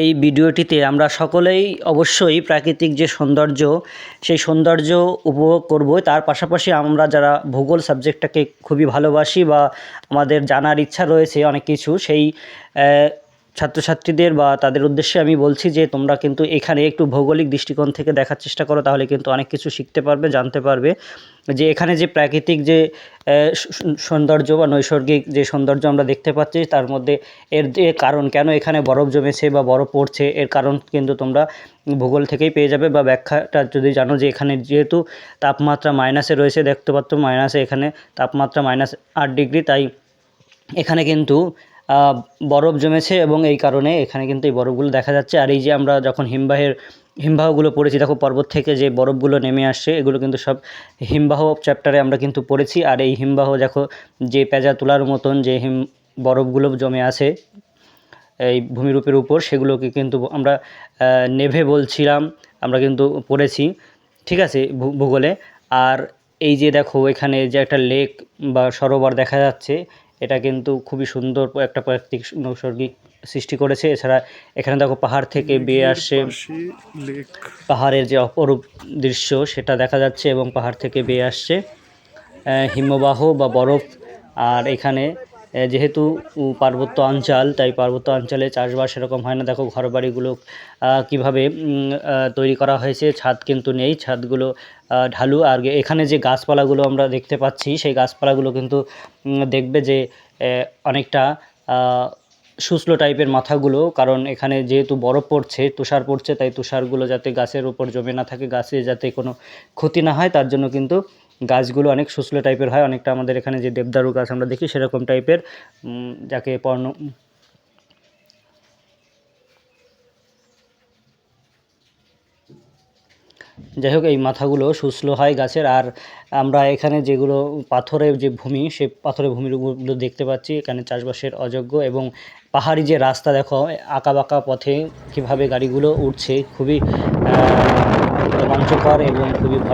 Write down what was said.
এই ভিডিওটিতে আমরা সকলেই অবশ্যই প্রাকৃতিক যে সৌন্দর্য, সেই সৌন্দর্য উপভোগ করব। তার পাশাপাশি আমরা যারা ভূগোল সাবজেক্টটাকে খুবই ভালোবাসি বা আমাদের জানার ইচ্ছা রয়েছে অনেক কিছু, সেই ছাত্রছাত্রীদের বা তাদের উদ্দেশ্যে আমি বলছি যে তোমরা কিন্তু এখানে একটু ভৌগোলিক দৃষ্টিকোণ থেকে দেখার চেষ্টা করো, তাহলে কিন্তু অনেক কিছু শিখতে পারবে, জানতে পারবে। যে এখানে যে প্রাকৃতিক যে সৌন্দর্য বা নৈসর্গিক যে সৌন্দর্য আমরা দেখতে পাচ্ছি, তার মধ্যে এর যে কারণ, কেন এখানে বরফ জমেছে বা বরফ পড়ছে, এর কারণ কিন্তু তোমরা ভূগোল থেকেই পেয়ে যাবে বা ব্যাখ্যাটা যদি জানো যে এখানে যেহেতু তাপমাত্রা মাইনাসে রয়েছে, দেখতে পাচ্ছ মাইনাসে এখানে তাপমাত্রা মাইনাস আট ডিগ্রি তাই এখানে কিন্তু বরফ জমেছে এবং এই কারণে এখানে কিন্তু এই বরফগুলো দেখা যাচ্ছে। আর এই যে আমরা যখন হিমবাহের, হিমবাহগুলো পড়েছি, দেখো পর্বত থেকে যে বরফগুলো নেমে আসছে, এগুলো কিন্তু সব হিমবাহ চ্যাপ্টারে আমরা কিন্তু পড়েছি। আর এই হিমবাহ দেখো, যে পেঁজা তোলার মতন যে হিম, বরফগুলো জমে আছে, এই ভূমিরূপের উপর, সেগুলোকে কিন্তু আমরা নেভে বলছিলাম, আমরা কিন্তু পড়েছি, ঠিক আছে ভূগোলে। আর এই যে দেখো, এখানে যে একটা লেক বা সরোবর দেখা যাচ্ছে এটা কিন্তু খুবই সুন্দর একটা প্রাকৃতিক নৈসর্গিক সৃষ্টি করেছে। এছাড়া এখানে দেখো পাহাড় থেকে বেয়ে আসছে পাহাড়ের যে অপরূপ দৃশ্য সেটা দেখা যাচ্ছে এবং পাহাড় থেকে বেয়ে আসছে। হিমবাহ বা বরফ। আর এখানে যেহেতু পার্বত্য অঞ্চল, তাই পার্বত্য অঞ্চলে চাষবাস সেরকম হয় না। দেখো, ঘরবাড়িগুলো কীভাবে তৈরি করা হয়েছে, ছাদ কিন্তু নেই। ছাদগুলো ঢালু। আর এখানে যে গাছপালাগুলো আমরা দেখতে পাচ্ছি, সেই গাছপালাগুলো কিন্তু দেখবে যে অনেকটা শুষ্ক টাইপের মাথাগুলো। কারণ এখানে যেহেতু বরফ পড়ছে, তুষার পড়ছে, তাই তুষারগুলো যাতে গাছের উপর জমে না থাকে, গাছে যাতে কোনো ক্ষতি না হয়, তার জন্য কিন্তু গাছগুলো অনেক শুষ্ক টাইপের হয়, অনেকটা আমাদের এখানে যে দেবদারু গাছ আমরা দেখি সেরকম টাইপের যাকে পর্ণ, যাই হোক এই মাথাগুলো শুষ্ক হয় গাছের, আর আমরা এখানে যেগুলো পাথরের যে ভূমি সেই পাথরের ভূমিগুলো দেখতে পাচ্ছি, এখানে চাষবাসের অযোগ্য এবং পাহাড়ি যে রাস্তা দেখো, আঁকা বাঁকা পথে কীভাবে গাড়িগুলো উঠছে খুবই রোমাঞ্চকর এবং খুবই